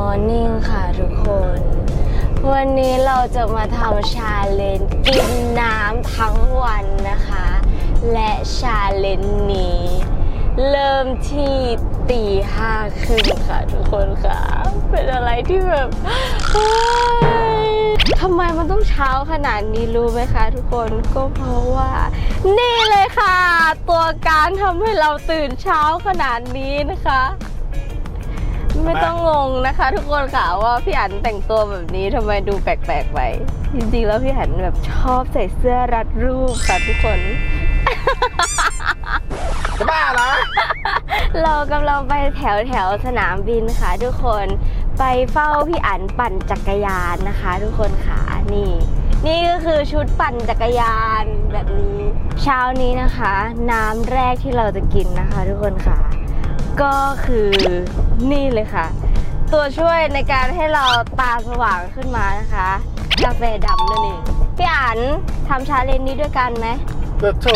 Morning ค่ะทุกคน วันนี้เราจะมาทำชาเลนจ์กินน้ำทั้งวันนะคะ และชาเลนจ์นี้ เริ่มที่ตีห้าครึ่งค่ะทุกคนค่ะ เป็นอะไรที่แบบเฮ้ยทำไมมันต้องเช้าขนาดนี้รู้ไหมคะทุกคนก็เพราะว่า นี่เลยค่ะ ตัวการทำให้เราตื่นเช้าขนาดนี้นะคะ ไม่ต้องงงนะคะ ทุกคนค่ะว่าพี่อันแต่งตัวแบบนี้ทำไมดูแปลกๆไปจริงๆแล้วพี่อันแบบชอบใส่เสื้อรัดรูปค่ะทุกคน จะบ้าเหรอ เรากำลังไปแถวแถวสนามบินค่ะทุกคนไปเฝ้าพี่อันปั่นจักรยานนะคะ ทุกคนค่ะนี่ นี่ก็คือชุดปั่นจักรยานแบบนี้ เช้านี้นะคะ น้ำแรกที่เราจะกินนะคะ ทุกคนค่ะ ก็คือ นี่เลยค่ะ ตัวช่วยในการให้เราตาสว่างขึ้นมานะคะ กาแฟดำนั่นเองพี่อันทำชาเลนจ์นี้ด้วยกันไหมแบบโถ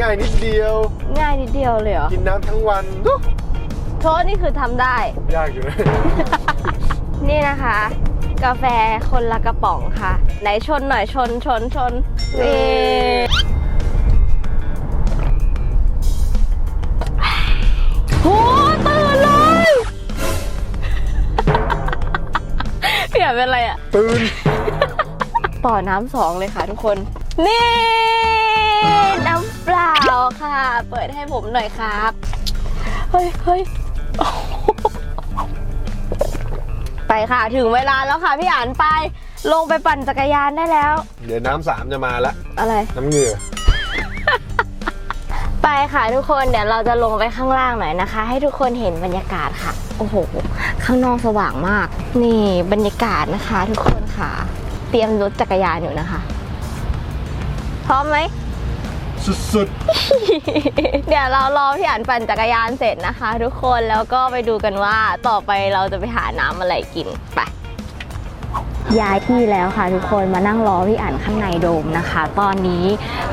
ง่ายนิดเดียว ง่ายนิดเดียวเลยเหรอกินน้ำทั้งวันอุ๊ยโทษนี่คือทำได้ ยากอยู่นะ นี่นะคะ กาแฟคนละกระป๋องค่ะ ไหนชนหน่อยชนชนชนนี่ ยากเป็นอะไรอะตื่นต่อน้ำสองเลยค่ะทุกคน นี่น้ำเปล่าค่ะ เปิดให้ผมหน่อยครับ เฮ้ยเฮ้ยไปค่ะถึงเวลาแล้วค่ะพี่อ่านไปลงไปปั่นจักรยานได้แล้ว เดี๋ยวน้ำสามจะมาละอะไร น้ำเหงื่อ ไปค่ะทุกคนเดี๋ยวเราจะลงไปข้างล่างหน่อยนะคะ ให้ทุกคนเห็นบรรยากาศค่ะ โอ้โห ข้างนอกสว่างมาก นี่บรรยากาศนะคะ ทุกคนค่ะ เตรียมรถจักรยานอยู่นะคะพร้อมไหมสุดเดี๋ยวเรารอพี่อันปั่นจักรยานเสร็จนะคะ ทุกคนแล้วก็ไปดูกันว่าต่อไปเราจะไปหาน้ำอะไรกินไป ย้ายที่แล้วค่ะทุกคนมานั่งรอพี่อันข้างในโดมนะคะ ตอนนี้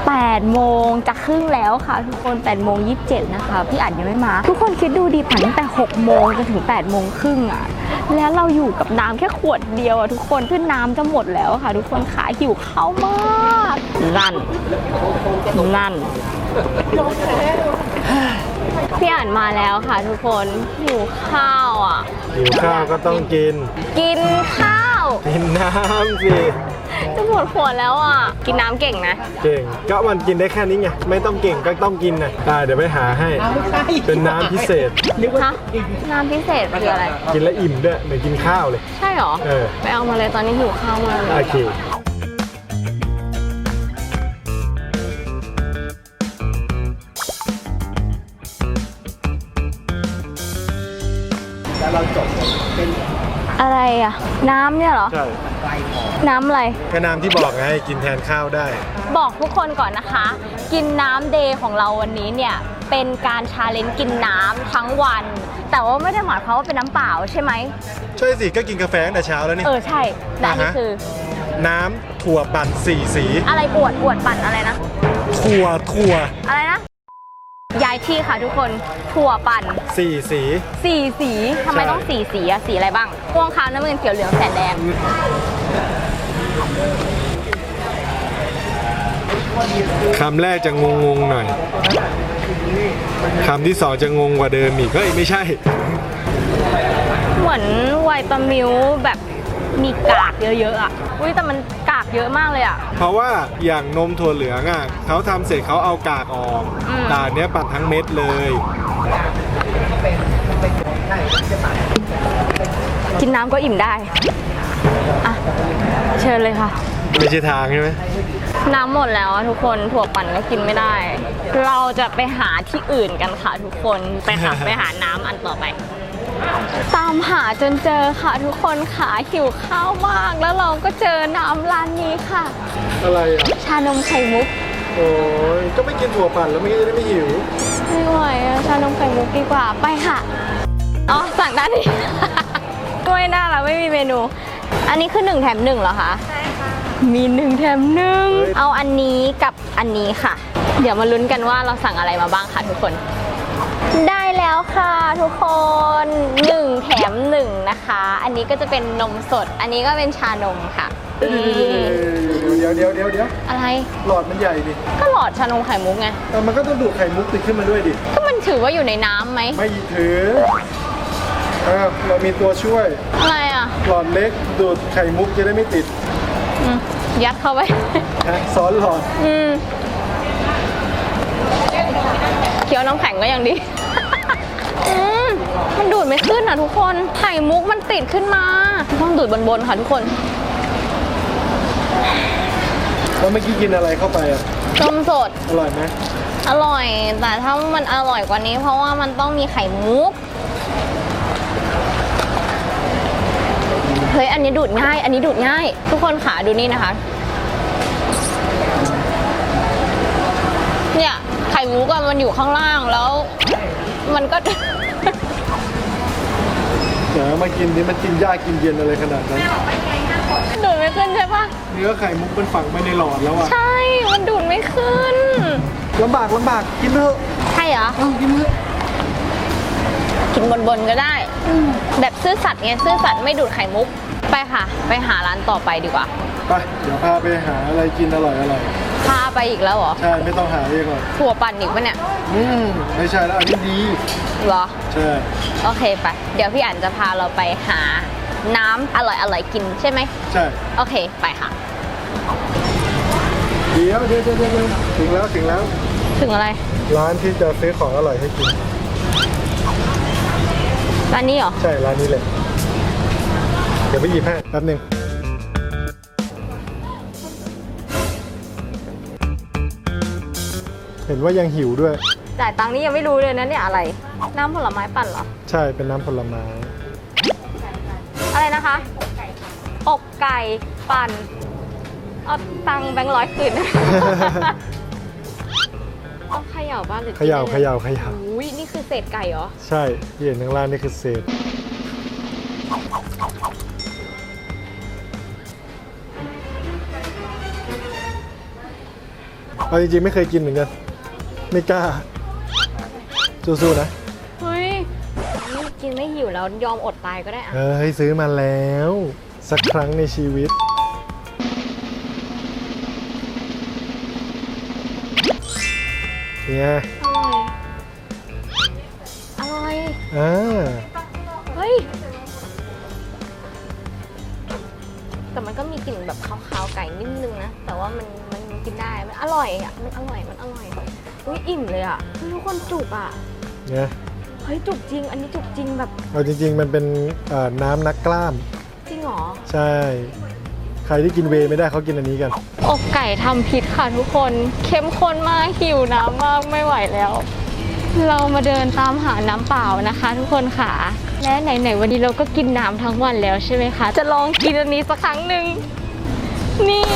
8 โมงจะครึ่งแล้วค่ะ ทุกคน 8 โมง 27 นะคะ พี่อันยังไม่มา ทุกคนคิดดูดีผ่านตั้งแต่ 6 โมงจนถึง 8 โมงครึ่งอะ แล้วเราอยู่กับน้ำแค่ขวดเดียวอะทุกคนที่น้ำจะหมดแล้วค่ะ ทุกคนขาหิวข้าวมาก นั่น นั่นพี่อ่านมาแล้วค่ะทุกคนหิวข้าวอะๆหิวข้าวก็ต้องกิน กินข้าว กินน้ำสิจะหมดขวดแล้วอะ กินน้ำเก่งนะ เก่งก็มันกินได้แค่นี้ไงไม่ต้องเก่งก็ต้องกินนะอ่าเดี๋ยวไปหาให้ เป็นน้ำพิเศษ ฮะ น้ำพิเศษคืออะไร กินแล้วอิ่มด้วยเหมือนกินข้าวเลย ใช่เหรอ เออ ไปเอามาเลยตอนนี้หิวข้าวมากเลโอยเค อะไรอะ น้ำเนี่ยเหรอ ใช่ น้ำอะไร ก็น้ำที่บอกไงกินแทนข้าวได้ บอกทุกคนก่อนนะคะ กินน้ำเดย์ของเราวันนี้เนี่ย เป็นการชาเลนจ์กินน้ำทั้งวัน แต่ว่าไม่ได้หมายความว่าเป็นน้ำเปล่าใช่ไหม ใช่สิ ก็กินกาแฟตั้งแต่เช้าแล้วนี่ เออใช่และอันนี่อ่าฮะ คือ น้ำถั่วปั่นสี่สี อะไรอวดอวดปั่นอะไรนะ ถั่วถั่วอะไรนะ ย้ายที่ค่ะทุกคนถั่วปั่นสี่สี สี่สีทำไมใช่ต้องสี่สีอะสีอะไรบ้างม่วงขาวน้ำเงินเขียวเหลืองแสดแดงคำแรกจะงงงๆหน่อย คำที่สองจะงงกว่าเดิมอีกเฮ้ยไม่ใช่ เหมือนไวตามิลแบบมีกากเยอะๆอะอุ้ยแต่มันกาก เยอะมากเลยอะเพราะว่าอย่างนมถั่วเหลืองอะเขาทำเสร็จเขาเอากากออกอืม แต่อันเนี้ยปั่นทั้งเม็ดเลย กินน้ำก็อิ่มได้อะเชิญเลยค่ะ ไม่ใช่ทางใช่ไหมน้ำหมดแล้วอะทุกคนถั่วปั่นก็กินไม่ได้ เราจะไปหาที่อื่นกันค่ะทุกคนไปหาไปหาน้ำอันต่อไป ตามหาจนเจอค่ะทุกคนขาหิวข้าวมาก แล้วเราก็เจอน้ำร้านนี้ค่ะ อะไรอะ ชานมไข่มุก โอ้ยก็ไม่กินถั่วปั่นแล้วไม่งั้นจะได้ไม่หิว ไม่ไหวอะชานมไข่มุกดีกว่าไปค่ะ อ๋อ สั่งด้านนี้ ด้วยน่ารักไม่มีเมนู อันนี้คือหนึ่งแถมหนึ่งเหรอคะ ใช่ค่ะ มีหนึ่งแถมหนึ่ง เฮ้ย เอาอันนี้กับอันนี้ค่ะ เดี๋ยวมาลุ้นกันว่าเราสั่งอะไรมาบ้างค่ะทุกคน ได้แล้วค่ะทุกคนหนึ่งแถมหนึ่งนะคะ อันนี้ก็จะเป็นนมสด อันนี้ก็เป็นชานมค่ะนี่เดี๋ยวเดี๋ยวเดี๋ยวเดี๋ยวอะไร หลอดมันใหญ่ดิก็หลอดชานมไข่มุกไงแต่มันก็ต้องดูดไข่มุกติดขึ้นมาด้วยดิ ก็มันถือว่าอยู่ในน้ำไหม ไม่ถืออ่าเรามีตัวช่วย อะไรอะ หลอดเล็กดูดไข่มุกจะได้ไม่ติดอืมยัดเข้าไป ฮะซ้อนหลอด อืมเคี้ยวน้ำแข็งก็ยังดีอื มมันดูดไม่ขึ้นอะทุกคน ไข่มุกมันติดขึ้นมา ต้องดูดบนๆค่ะทุกคนแล้วเมื่อกี้กินอะไรเข้าไปอะนมสด อร่อยไหมอร่อย แต่ถ้ามันอร่อยกว่านี้ เพราะว่ามันต้องมีไข่มุก เฮ้ย อันนี้ดูดง่าย อันนี้ดูดง่าย ทุกคนขาดูนี่นะคะ เนี่ย ไข่มุกอะมันอยู่ข้างล่างแล้ว มันก็ เดี๋ยวมากินดิมันกินยากกินเย็นอะไรขนาดนั้น ดูดไม่ขึ้นใช่ปะเนื้อไข่มุกมันฝังไปในหลอดแล้วอะใช่ มันดูดไม่ขึ้น ลำบากลำบากกินเถอะใช่เหรอ เอากินเถอะกินบนๆก็ได้ แบบซื่อสัตย์ไงซื่อสัตย์ไม่ดูดไข่มุก ไปค่ะ ไปหาร้านต่อไปดีกว่า ไปเดี๋ยวพาไปหาอะไรกินอร่อยอร่อยพาไปอีกแล้วเหรอ ใช่ไม่ต้องหาเองหรอกถั่วปั่นอีกปะเนี่ย อืมไม่ใช่แล้วอันนี้ดีเหรอ ใช่ โอเคไปเดี๋ยวพี่อั๋นจะพาเราไปหาน้ำอร่อยอร่อยๆกินใช่ไหม ใช่ โอเค ไปค่ะ เดี๋ยวเดี๋ยวเดี๋ยวเดี๋ยวถึงแล้วถึงแล้ว ถึงอะไร ร้านที่จะซื้อของอร่อยให้กิน ร้านนี้เหรอ ใช่ ร้านนี้เลย เดี๋ยวไปหยิบให้แป๊บหนึงเห็นว่ายังหิวด้วย จ่ายตังค์นี่ยังไม่รู้เลยนะเนี่ยอะไร น้ำผลไม้ปั่นเหรอ ใช่เป็นน้ำผลไม้ อะไรนะคะอกไก่ปั่น เอาตังค์แบงค์ร้อยคืนต้องเขย่าบ้านหรือเขย่าเขย่าเขย่าอุ้ยนี่คือเศษไก่เหรอ ใช่ที่เห็นข้างล่างนี่คือเศษ เอาจริงๆไม่เคยกินเหมือนกัน ไม่กล้าสู้ๆนะเฮ้ยนี่ กินไม่หิวแล้วยอมอดตายก็ได้อะเฮ้ยซื้อมาแล้ว สักครั้งในชีวิต เนี่ยอร่อยอร่อยอ่าเฮ้ย แต่มันก็มีกลิ่นแบบคาวๆไก่นิดนึงนะ แต่ว่ามันมันกินได้มันอร่อยอะมันอร่อยมันอร่อยอุ้ยอิ่มเลยอะเฮ้ยทุกคนจุกอะเนี่ยเฮ้ยจุกจริง อันนี้จุกจริงแบบเอาจริง ๆ มันเป็นเอ่อน้ำนักกล้าม จริงเหรอ ใช่ ใครที่กินเวย์ไม่ได้เขากินอันนี้กัน อกไก่ทำพิษค่ะทุกคน เข้มข้นมากหิวน้ำมากไม่ไหวแล้ว เรามาเดินตามหาน้ำเปล่านะคะ ทุกคนค่ะ และไหนๆวันนี้เราก็กินน้ำทั้งวันแล้วใช่ไหมคะ จะลองกินอันนี้สักครั้งหนึ่งนี่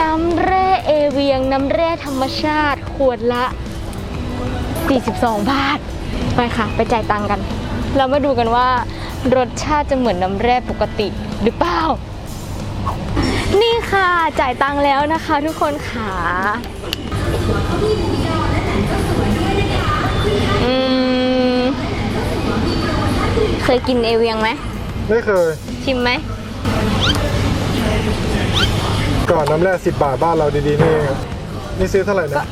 น้ำแร่เอเวียง น้ำแร่ธรรมชาติขวดละ 42 บาท ไปค่ะ ไปจ่ายตังค์กัน เรามาดูกันว่ารสชาติจะเหมือนน้ำแร่ปกติหรือเปล่า นี่ค่ะจ่ายตังค์แล้วนะคะ ทุกคนค่ะอืมเคยกินเอเวียงไหม ไม่เคย ชิมไหม ก่อนน้ำแร่สิบบาทบ้านเราดีๆนี่เองอะนี่ซื้อเท่าไหร่นะ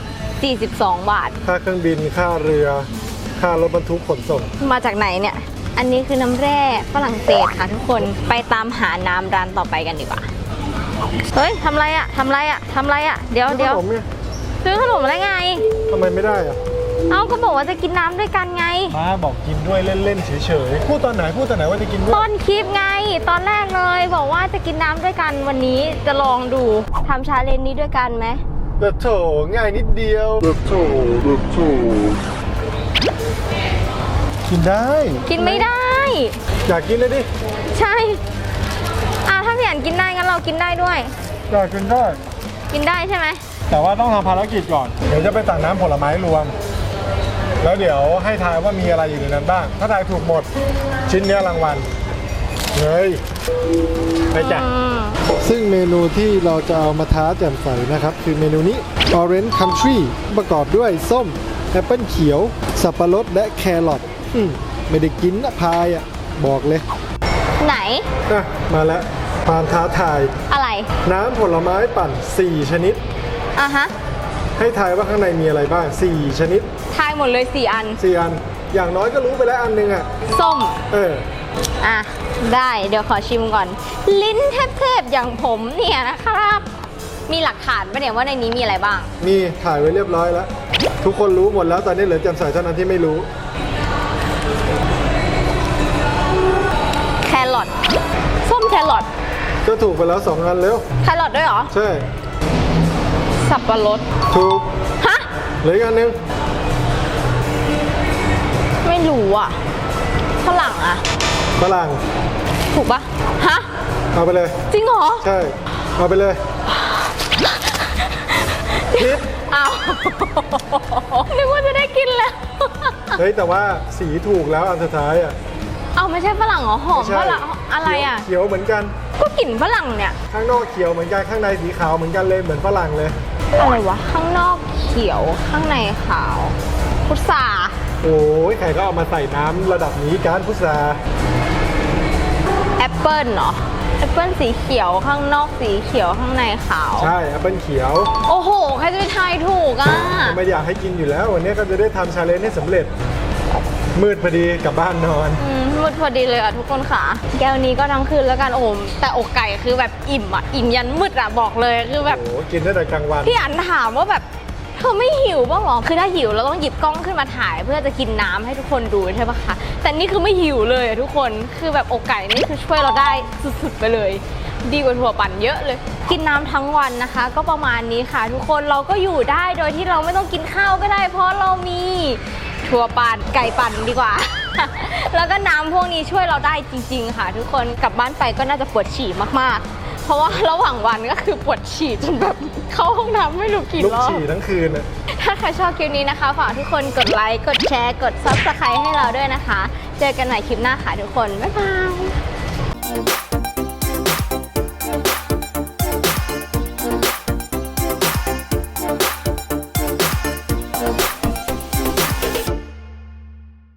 42 บาท ค่าเครื่องบินค่าเรือ ค่ารถบรรทุกขนส่ง มาจากไหนเนี่ย อันนี้คือน้ำแร่ฝรั่งเศสค่ะทุกคน ไปตามหาน้ำร้านต่อไปกันดีกว่า เฮ้ยทำไรอะทำไรอะทำไรอะเดี๋ยวเดี๋ยวขนมเนี่ยซื้อขนมอะไรไง ทำไมไม่ได้อะเอ้าก็บอกว่าจะกินน้ำด้วยกันไงมาบอกกินด้วยเล่นๆเฉยๆ พูดตอนไหนพูดตอนไหนว่าจะกินด้วยต้นคลิปไง ตอนแรกเลย บอกว่าจะกินน้ำด้วยกันวันนี้จะลองดูทำชาเลนจ์นี้ด้วยกันไหม เด็ดโถง่ายนิดเดียว เด็ดโถเด็ดโถ กินได้ กินไม่ได้ อยากกินเลยดิ ใช่ อ่าถ้าพี่อันกินได้งั้นเรากินได้ด้วย อยากกินได้ กินได้ใช่ไหม แต่ว่าต้องทำภารกิจก่อน เดี๋ยวจะไปสั่งน้ำผลไม้รวม แล้วเดี๋ยวให้ทายว่ามีอะไรอยู่ในนั้นบ้าง ถ้าทายถูกหมด ชิ้นเนี้ยรางวัล เฮ้ยไปจ้ะอืมซึ่งเมนูที่เราจะเอามาท้าแจ่มใสนะครับ คือเมนูนี้ Orange Country ประกอบด้วยส้ม แอปเปิลเขียว สับปะรดและแครอทอืมไม่ได้กินนะพายอะ บอกเลยไหนอะมาแล้วความท้าทาย อะไรน้ำผลไม้ปั่น 4 ชนิด อะฮะให้ทายว่าข้างในมีอะไรบ้าง 4 ชนิด ทายหมดเลยสี่อัน4 อัน อย่างน้อยก็รู้ไปแล้วอันหนึงอะ ส้ม เออ อะ ได้เดี๋ยวขอชิมก่อน ลิ้นเทพๆอย่างผมเนี่ยนะครับ มีหลักฐานปะเนี่ยว่าในนี้มีอะไรบ้าง มีถ่ายไว้เรียบร้อยแล้ว ทุกคนรู้หมดแล้วตอนนี้เหลือแจำใสเท่านั้นที่ไม่รู้ แครอทส้มแครอทก็ถูกไปแล้ว2อันแล้วแครอทด้วยเหรอ ใช่ สับปะรด ถูกฮะ เหลืออีกอันหนึงไม่รู้อะฝรั่งอะ ฝรั่งถูกปะฮะ เอาไปเลย จริงเหรอ ใช่ เอาไปเลยพิษ อ้าวนึกว่าจะได้กินแล้ว เฮ้ยแต่ว่าสีถูกแล้วอันสุดท้ายอะเอาไม่ใช่ฝรั่งเหรอหอมไม่ใช่ฝรั่งอะไรอะ เขียวเขียวเหมือนกัน ก็กลิ่นฝรั่งเนี่ย ข้างนอกเขียวเหมือนกันข้างในสีขาวเหมือนกันเลยเหมือนฝรั่งเลย อะไรวะ ข้างนอกเขียวข้างในขาวพุทราโอ้ยใครก็เอามาใส่น้ำระดับนี้การพุทราแอปเปิลเหรอแอ ปเปิลสีเขียวข้างนอกสีเขียวข้างในขาว ใช่แอปเปิลเขียว โอ้โห ใครจะไปทายถูกอะ ไม่อยากให้กินอยู่แล้ว วันนี้ก็จะได้ทำชาเลนจ์ให้สำเร็จ มืดพอดีกลับบ้านนอน อืมมืดพอดีเลยอะทุกคนค่ะ แก้วนี้ก็ทั้งคืนแล้วกันโอมแต่อกไก่คือแบบอิ่มอะ อิ่มยันมืดอะบอกเลยคือแบบ โอ้โหกินได้แต่กลางวัน พี่อันถามว่าแบบเธอไม่หิวบ้างหรอ คือถ้าหิวเราต้องหยิบกล้องขึ้นมาถ่าย เพื่อจะกินน้ำให้ทุกคนดูใช่ปะคะ แต่นี่คือไม่หิวเลยอะทุกคน คือแบบอกไก่นี่คือช่วยเราได้สุดๆไปเลย ดีกว่าถั่วปั่นเยอะเลย กินน้ำทั้งวันนะคะ ก็ประมาณนี้ค่ะ ทุกคนเราก็อยู่ได้โดยที่เราไม่ต้องกินข้าวก็ได้ เพราะเรามีถั่วปั่นไก่ปั่นดีกว่า แล้วก็น้ำพวกนี้ช่วยเราได้จริง ๆ ค่ะ ทุกคนกลับบ้านไปก็น่าจะปวดฉี่มากๆ เพราะว่าระหว่างวันก็คือปวดฉี่จนแบบเข้าห้องน้ำไม่รู้กี่ลุกรอบ ฉี่ทั้งคืนอะถ้าใครชอบคลิปนี้นะคะ ฝากทุกคนกดไลค์ กดแชร์ กด Subscribe ให้เราด้วยนะคะ เจอกันใหม่คลิปหน้าค่ะทุกคน บ๊ายบาย